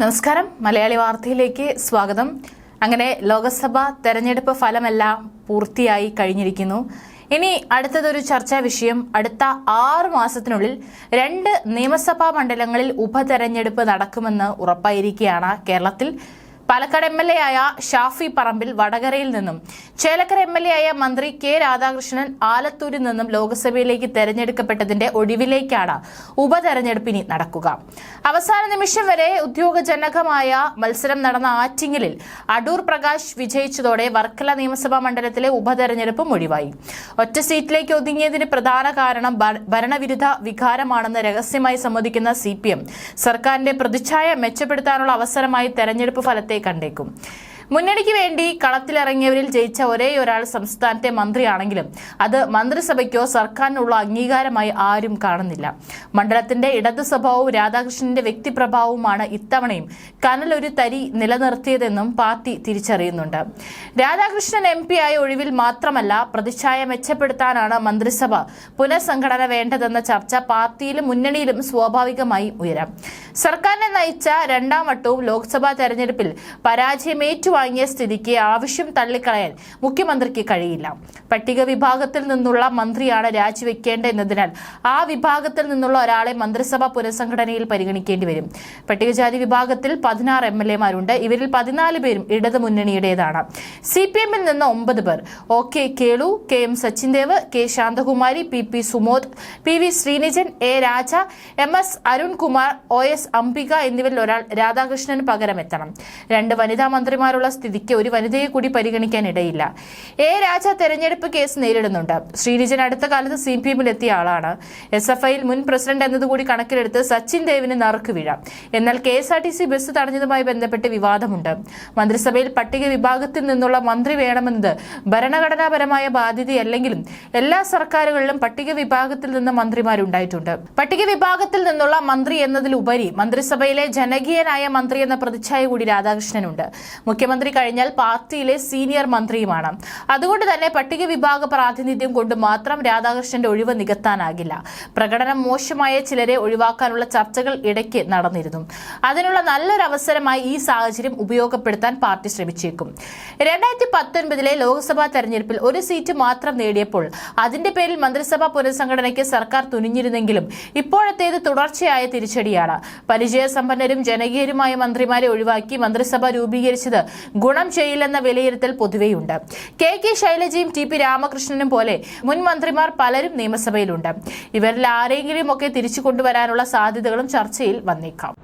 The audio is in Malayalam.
നമസ്കാരം. മലയാളി വാർത്തയിലേക്ക് സ്വാഗതം. അങ്ങനെ ലോക്സഭ തെരഞ്ഞെടുപ്പ് ഫലമെല്ലാം പൂർത്തിയായി കഴിഞ്ഞിരിക്കുന്നു. ഇനി അടുത്തതൊരു ചർച്ചാ വിഷയം. അടുത്ത ആറ് മാസത്തിനുള്ളിൽ രണ്ട് നിയമസഭാ മണ്ഡലങ്ങളിൽ ഉപതെരഞ്ഞെടുപ്പ് നടക്കുമെന്ന് ഉറപ്പായിരിക്കുകയാണ് കേരളത്തിൽ. പാലക്കാട് എം എൽ എ ആയ ഷാഫി പറമ്പിൽ വടകരയിൽ നിന്നും ചേലക്കര എം എൽ എ ആയ മന്ത്രി കെ രാധാകൃഷ്ണൻ ആലത്തൂരിൽ നിന്നും ലോക്സഭയിലേക്ക് തെരഞ്ഞെടുക്കപ്പെട്ടതിന്റെ ഒഴിവിലേക്കാണ് ഉപതെരഞ്ഞെടുപ്പ് ഇനി നടക്കുക. അവസാന നിമിഷം വരെ ഉദ്യോഗജനകമായ മത്സരം നടന്ന ആറ്റിങ്ങലിൽ അടൂർ പ്രകാശ് വിജയിച്ചതോടെ വർക്കല നിയമസഭാ മണ്ഡലത്തിലെ ഉപതെരഞ്ഞെടുപ്പും ഒഴിവായി. ഒറ്റ സീറ്റിലേക്ക് ഒതുങ്ങിയതിന് പ്രധാന കാരണം ഭരണവിരുദ്ധ വികാരമാണെന്ന് രഹസ്യമായി സമ്മതിക്കുന്ന സി സർക്കാരിന്റെ പ്രതിച്ഛായ മെച്ചപ്പെടുത്താനുള്ള അവസരമായി തെരഞ്ഞെടുപ്പ് ഫലത്തെ കണ്ടേക്കും. മുന്നണിക്ക് വേണ്ടി കളത്തിലിറങ്ങിയവരിൽ ജയിച്ച ഒരേ ഒരാൾ സംസ്ഥാനത്തെ മന്ത്രിയാണെങ്കിലും അത് മന്ത്രിസഭയ്ക്കോ സർക്കാരിനുള്ള അംഗീകാരമായി ആരും കാണുന്നില്ല. മണ്ഡലത്തിന്റെ ഇടത് സ്വഭാവവും രാധാകൃഷ്ണന്റെ വ്യക്തിപ്രഭാവവുമാണ് ഇത്തവണയും കനലൊരു തരി നിലനിർത്തിയതെന്നും പാർട്ടി തിരിച്ചറിയുന്നുണ്ട്. രാധാകൃഷ്ണൻ എം പി ആയ ഒഴിവിൽ മാത്രമല്ല പ്രതിച്ഛായ മെച്ചപ്പെടുത്താനാണ് മന്ത്രിസഭ പുനഃസംഘടന വേണ്ടതെന്ന ചർച്ച പാർട്ടിയിലും മുന്നണിയിലും സ്വാഭാവികമായി ഉയരാം. സർക്കാരിനെ നയിച്ച രണ്ടാം വട്ടവും ലോക്സഭാ തെരഞ്ഞെടുപ്പിൽ പരാജയം ഏറ്റുവാങ്ങിയ സ്ഥിതിക്ക് ആവശ്യം തള്ളിക്കളയാൻ മുഖ്യമന്ത്രിക്ക് കഴിയില്ല. പട്ടിക വിഭാഗത്തിൽ നിന്നുള്ള മന്ത്രിയാണ് രാജിവെക്കേണ്ടതെന്നതിനാൽ ആ വിഭാഗത്തിൽ നിന്നുള്ള ഒരാളെ മന്ത്രിസഭ പുനഃസംഘടനയിൽ പരിഗണിക്കേണ്ടി വരും. പട്ടികജാതി വിഭാഗത്തിൽ പതിനാറ് എം എൽ എമാരുണ്ട്. ഇവരിൽ പതിനാല് പേരും ഇടതു മുന്നണിയുടേതാണ് സി പി എമ്മിൽ നിന്ന് ഒമ്പത് പേർ. O K Kelu K M Sachin Dev K Santhakumari P P Sumod P V Sreenijan A Raja M S Arunkumar O Ambika എന്നിവരിൽ ഒരാൾ രാധാകൃഷ്ണന് പകരം എത്തണം. രണ്ട് വനിതാ മന്ത്രിമാരുള്ള സ്ഥിതിക്ക് ഒരു വനിതയെ കൂടി പരിഗണിക്കാൻ ഇടയില്ല. എ. രാജ തെരഞ്ഞെടുപ്പ് കേസ് നേരിടുന്നുണ്ട്. ശ്രീനിജൻ അടുത്ത കാലത്ത് സി പി എമ്മിൽ എത്തിയ ആളാണ്. എസ് എഫ് ഐയിൽ മുൻ പ്രസിഡന്റ് എന്നതുകൂടി കണക്കിലെടുത്ത് സച്ചിൻ ദേവിന് നറുക്ക് വീഴാം. എന്നാൽ K S R T C bus തടഞ്ഞതുമായി ബന്ധപ്പെട്ട് വിവാദമുണ്ട്. മന്ത്രിസഭയിൽ പട്ടിക വിഭാഗത്തിൽ നിന്നുള്ള മന്ത്രി വേണമെന്നത് ഭരണഘടനാപരമായ ബാധ്യതയല്ലെങ്കിലും എല്ലാ സർക്കാരുകളിലും പട്ടിക വിഭാഗത്തിൽ നിന്ന് മന്ത്രിമാരുണ്ടായിട്ടുണ്ട്. പട്ടിക വിഭാഗത്തിൽ നിന്നുള്ള മന്ത്രി എന്നതിലുപരി മന്ത്രിസഭയിലെ ജനകീയനായ മന്ത്രി എന്ന പ്രതിച്ഛായ കൂടി രാധാകൃഷ്ണനുണ്ട്. മുഖ്യമന്ത്രി കഴിഞ്ഞാൽ പാർട്ടിയിലെ സീനിയർ മന്ത്രിയുമാണ്. അതുകൊണ്ട് തന്നെ പട്ടിക വിഭാഗ പ്രാതിനിധ്യം കൊണ്ട് മാത്രം രാധാകൃഷ്ണന്റെ ഒഴിവ് നികത്താനാകില്ല. പ്രകടനം മോശമായ ചിലരെ ഒഴിവാക്കാനുള്ള ചർച്ചകൾ ഇടയ്ക്ക് നടന്നിരുന്നു. അതിനുള്ള നല്ലൊരു അവസരമായി ഈ സാഹചര്യം ഉപയോഗപ്പെടുത്താൻ പാർട്ടി ശ്രമിച്ചേക്കും. രണ്ടായിരത്തി പത്തൊൻപതിലെ ലോക്സഭാ തെരഞ്ഞെടുപ്പിൽ ഒരു സീറ്റ് മാത്രം നേടിയപ്പോൾ അതിന്റെ പേരിൽ മന്ത്രിസഭാ പുനഃസംഘടനയ്ക്ക് സർക്കാർ തുനിഞ്ഞിരുന്നെങ്കിലും ഇപ്പോഴത്തേത് തുടർച്ചയായ തിരിച്ചടിയാണ്. പരിചയസമ്പന്നരും ജനകീയരുമായ മന്ത്രിമാരെ ഒഴിവാക്കി മന്ത്രിസഭ രൂപീകരിച്ചത് ഗുണം ചെയ്യില്ലെന്ന വിലയിരുത്തൽ പൊതുവെയുണ്ട്. കെ കെ ശൈലജയും ടി പി രാമകൃഷ്ണനും പോലെ മുൻ മന്ത്രിമാർ പലരും നിയമസഭയിലുണ്ട്. ഇവരിൽ ആരെങ്കിലും ഒക്കെ തിരിച്ചു കൊണ്ടുവരാനുള്ള സാധ്യതകളും ചർച്ചയിൽ വന്നേക്കാം.